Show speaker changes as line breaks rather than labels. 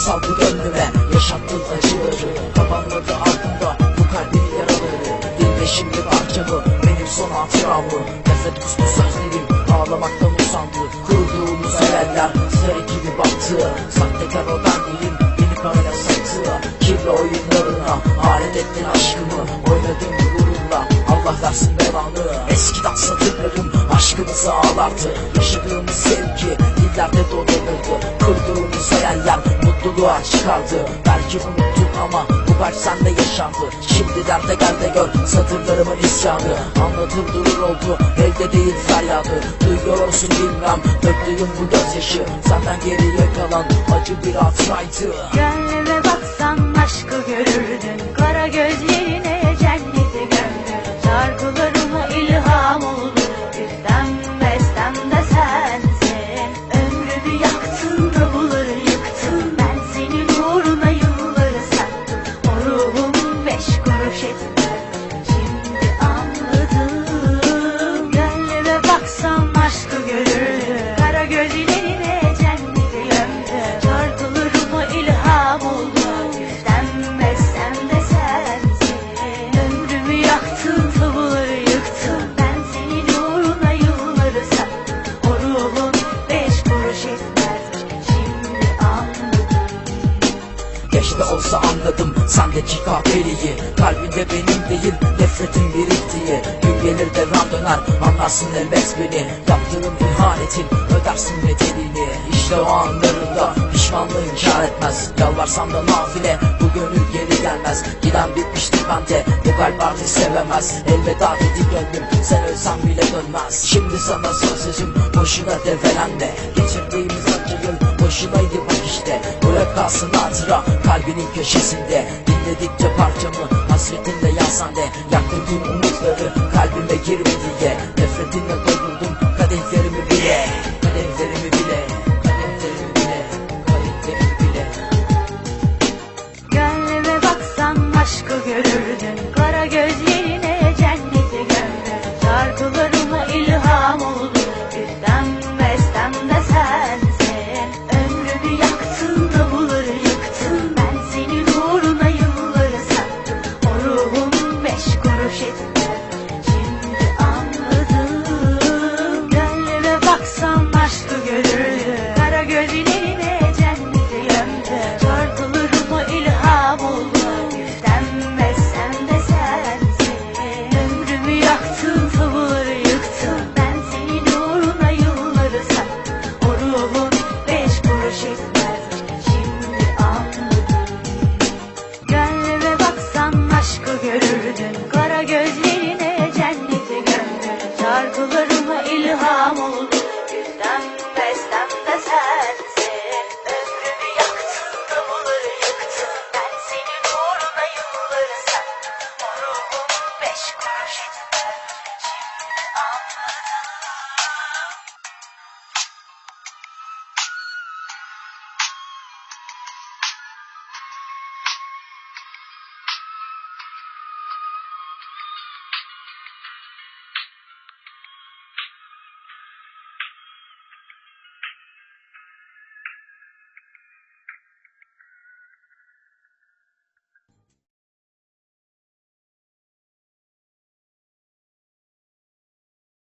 saldı gönlüme Yaşattın acıları. Kapanmadı altında bu kalbin yaraları. Dinle şimdi parçamı benim son hatıramı. Nefret kustu sözlerim ağlamaktan usandı. Kurduğumuz hayaller sıra gibi battı Sahtekar o ben değilim beni böyle sattı. Kirli oyunlarına alet ettin aşkımı. Oynadın gururumla Allah versin belanı. Eskiden satırlarım aşkımızı ağlardı. Yaşadığımız sevgi dillerde dolanırdı. Mutluluğa çıkardı Belki unuttun ama Bu kalp sende yaşandı. Şimdiden de gel de gör Satırlarımın isyanı. Anlatır durur oldu Elde değil feryadı. Duyuyor olsun bilmem Döktüğüm bu gözyaşı. Senden geriye kalan Acı bir hatıraydı
Gönlüme
shit. Olsa anladım. Sendeki kahveliği Kalbinde benim değil nefretin biriktiği Gün gelir devran döner anlarsın elbet beni. Yaptığım ihanetin ödersin bedelini İşte o anlarında pişmanlığın kar etmez. Yalvarsam da nafile bu gönül geri gelmez. Giden bitmiştir bende bu kalp artık sevemez. Elveda dedi gönlüm sen ölsen bile dönmez. Şimdi sana son sözüm boşuna develenme. Yıl boşunaydı bak işte Bırak kalsın hatıra. Kalbinin köşesinde Dinledikçe parçamı hasretinle yansan de. Yaktırdığın umutları kalbime girme diye. Nefretinle doldurdum kadehlerimi bile. Kadehlerimi bile Kadehlerimi bile Kadehlerimi bile.
Gönlüme baksan aşkı görürdün Đã 字